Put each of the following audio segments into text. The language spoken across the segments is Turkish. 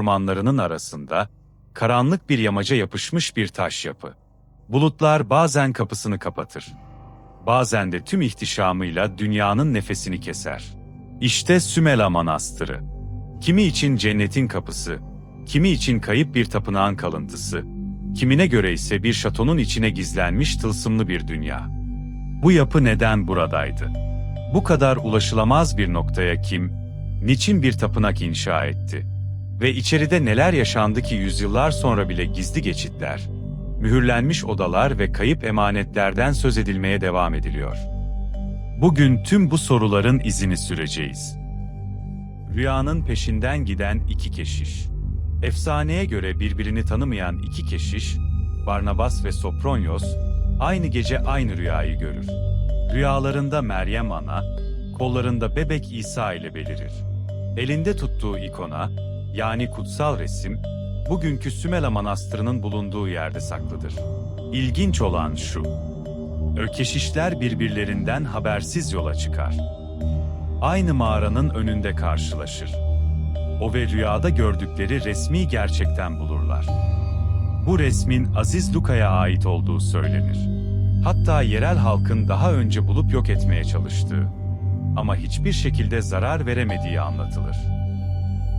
ormanlarının arasında, karanlık bir yamaca yapışmış bir taş yapı. Bulutlar bazen kapısını kapatır. Bazen de tüm ihtişamıyla dünyanın nefesini keser. İşte Sümela Manastırı. Kimi için cennetin kapısı, kimi için kayıp bir tapınağın kalıntısı, kimine göre ise bir şatonun içine gizlenmiş tılsımlı bir dünya. Bu yapı neden buradaydı? Bu kadar ulaşılamaz bir noktaya kim, niçin bir tapınak inşa etti? Ve içeride neler yaşandı ki yüzyıllar sonra bile gizli geçitler, mühürlenmiş odalar ve kayıp emanetlerden söz edilmeye devam ediliyor. Bugün tüm bu soruların izini süreceğiz. Rüyanın peşinden giden iki keşiş. Efsaneye göre birbirini tanımayan iki keşiş, Barnabas ve Sopronyos, aynı gece aynı rüyayı görür. Rüyalarında Meryem Ana, kollarında bebek İsa ile belirir. Elinde tuttuğu ikona, yani kutsal resim, bugünkü Sümela Manastırı'nın bulunduğu yerde saklıdır. İlginç olan şu, ökeşişler birbirlerinden habersiz yola çıkar. Aynı mağaranın önünde karşılaşır. O ve rüyada gördükleri resmi gerçekten bulurlar. Bu resmin Aziz Luka'ya ait olduğu söylenir. Hatta yerel halkın daha önce bulup yok etmeye çalıştığı ama hiçbir şekilde zarar veremediği anlatılır.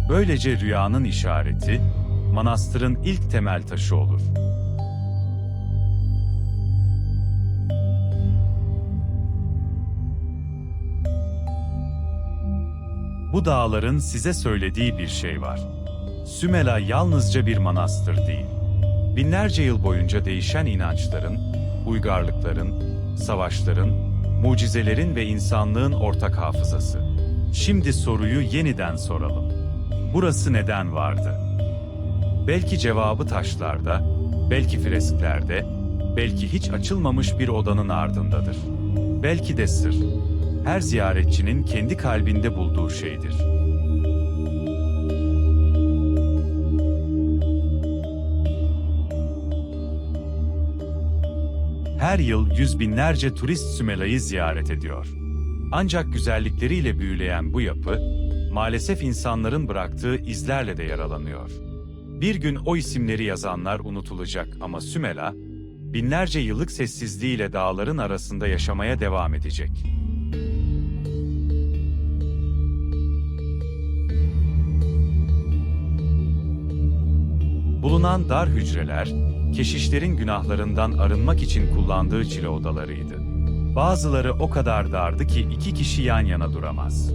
Böylece rüyanın işareti, manastırın ilk temel taşı olur. Bu dağların size söylediği bir şey var. Sümela yalnızca bir manastır değil. Binlerce yıl boyunca değişen inançların, uygarlıkların, savaşların, mucizelerin ve insanlığın ortak hafızası. Şimdi soruyu yeniden soralım. Burası neden vardı? Belki cevabı taşlarda, belki fresklerde, belki hiç açılmamış bir odanın ardındadır. Belki de sır, her ziyaretçinin kendi kalbinde bulduğu şeydir. Her yıl yüz binlerce turist Sümela'yı ziyaret ediyor. Ancak güzellikleriyle büyüleyen bu yapı, maalesef insanların bıraktığı izlerle de yaralanıyor. Bir gün o isimleri yazanlar unutulacak ama Sümela, binlerce yıllık sessizliğiyle dağların arasında yaşamaya devam edecek. Bulunan dar hücreler, keşişlerin günahlarından arınmak için kullandığı çile odalarıydı. Bazıları o kadar dardı ki iki kişi yan yana duramaz.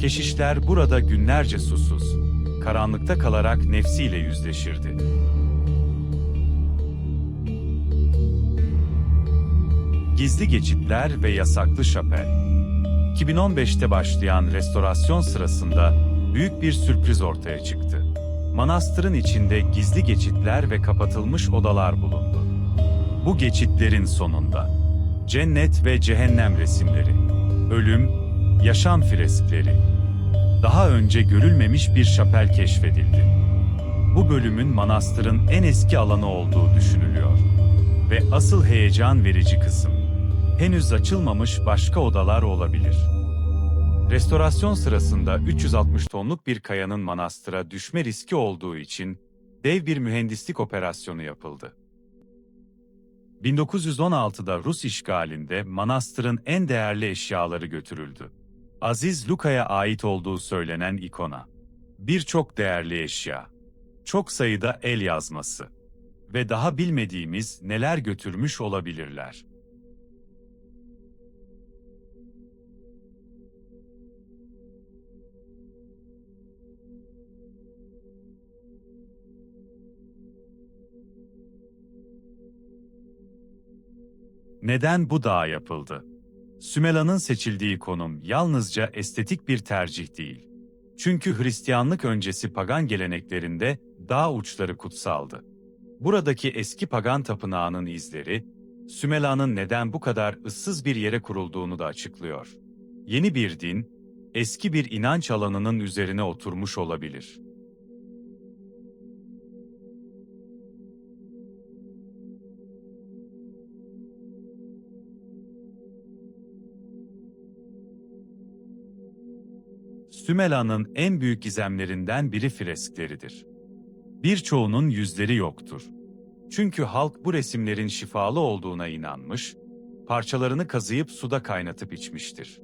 Keşişler burada günlerce susuz, karanlıkta kalarak nefsiyle yüzleşirdi. Gizli geçitler ve yasaklı şapel. 2015'te başlayan restorasyon sırasında büyük bir sürpriz ortaya çıktı. Manastırın içinde gizli geçitler ve kapatılmış odalar bulundu. Bu geçitlerin sonunda cennet ve cehennem resimleri, ölüm, yaşam freskleri, daha önce görülmemiş bir şapel keşfedildi. Bu bölümün manastırın en eski alanı olduğu düşünülüyor. Ve asıl heyecan verici kısım, henüz açılmamış başka odalar olabilir. Restorasyon sırasında 360 tonluk bir kayanın manastıra düşme riski olduğu için dev bir mühendislik operasyonu yapıldı. 1916'da Rus işgalinde manastırın en değerli eşyaları götürüldü. Aziz Luka'ya ait olduğu söylenen ikona. Birçok değerli eşya. Çok sayıda el yazması. Ve daha bilmediğimiz neler götürmüş olabilirler. Neden bu dağ yapıldı? Sümela'nın seçildiği konum yalnızca estetik bir tercih değil. Çünkü Hristiyanlık öncesi pagan geleneklerinde dağ uçları kutsaldı. Buradaki eski pagan tapınağının izleri, Sümela'nın neden bu kadar ıssız bir yere kurulduğunu da açıklıyor. Yeni bir din, eski bir inanç alanının üzerine oturmuş olabilir. Sümela'nın en büyük gizemlerinden biri freskleridir. Birçoğunun yüzleri yoktur. Çünkü halk bu resimlerin şifalı olduğuna inanmış, parçalarını kazıyıp suda kaynatıp içmiştir.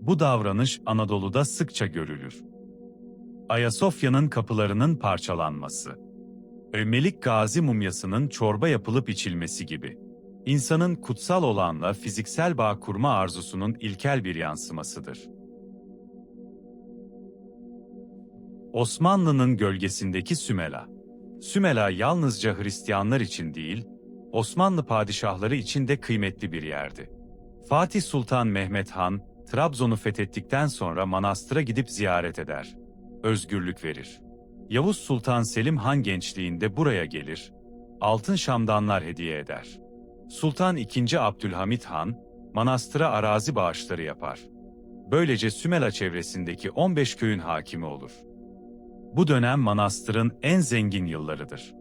Bu davranış Anadolu'da sıkça görülür. Ayasofya'nın kapılarının parçalanması. Melik Gazi mumyasının çorba yapılıp içilmesi gibi. İnsanın kutsal olanla fiziksel bağ kurma arzusunun ilkel bir yansımasıdır. Osmanlı'nın gölgesindeki Sümela. Sümela yalnızca Hristiyanlar için değil, Osmanlı padişahları için de kıymetli bir yerdi. Fatih Sultan Mehmet Han, Trabzon'u fethettikten sonra manastıra gidip ziyaret eder. Özgürlük verir. Yavuz Sultan Selim Han gençliğinde buraya gelir, altın şamdanlar hediye eder. Sultan II. Abdülhamit Han, manastıra arazi bağışları yapar. Böylece Sümela çevresindeki 15 köyün hakimi olur. Bu dönem manastırın en zengin yıllarıdır.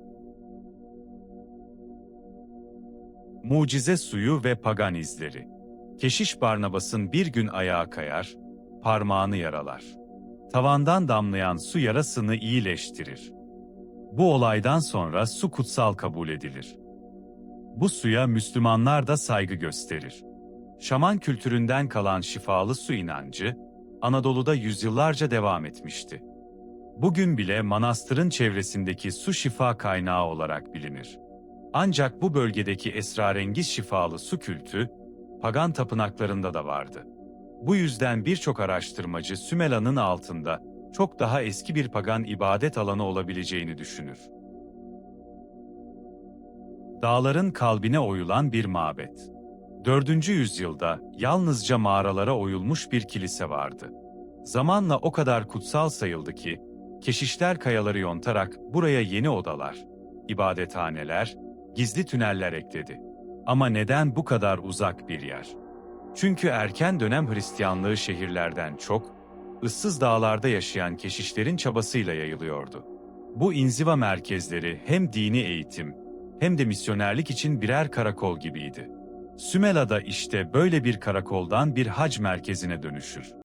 Mucize suyu ve pagan izleri. Keşiş Barnabas'ın bir gün ayağa kayar, parmağını yaralar. Tavandan damlayan su yarasını iyileştirir. Bu olaydan sonra su kutsal kabul edilir. Bu suya Müslümanlar da saygı gösterir. Şaman kültüründen kalan şifalı su inancı, Anadolu'da yüzyıllarca devam etmişti. Bugün bile manastırın çevresindeki su şifa kaynağı olarak bilinir. Ancak bu bölgedeki esrarengiz şifalı su kültü, pagan tapınaklarında da vardı. Bu yüzden birçok araştırmacı Sümela'nın altında çok daha eski bir pagan ibadet alanı olabileceğini düşünür. Dağların kalbine oyulan bir mabet. 4. yüzyılda yalnızca mağaralara oyulmuş bir kilise vardı. Zamanla o kadar kutsal sayıldı ki, keşişler kayaları yontarak buraya yeni odalar, ibadethaneler, gizli tüneller ekledi. Ama neden bu kadar uzak bir yer? Çünkü erken dönem Hristiyanlığı şehirlerden çok, ıssız dağlarda yaşayan keşişlerin çabasıyla yayılıyordu. Bu inziva merkezleri hem dini eğitim hem de misyonerlik için birer karakol gibiydi. Sümela'da işte böyle bir karakoldan bir hac merkezine dönüşür.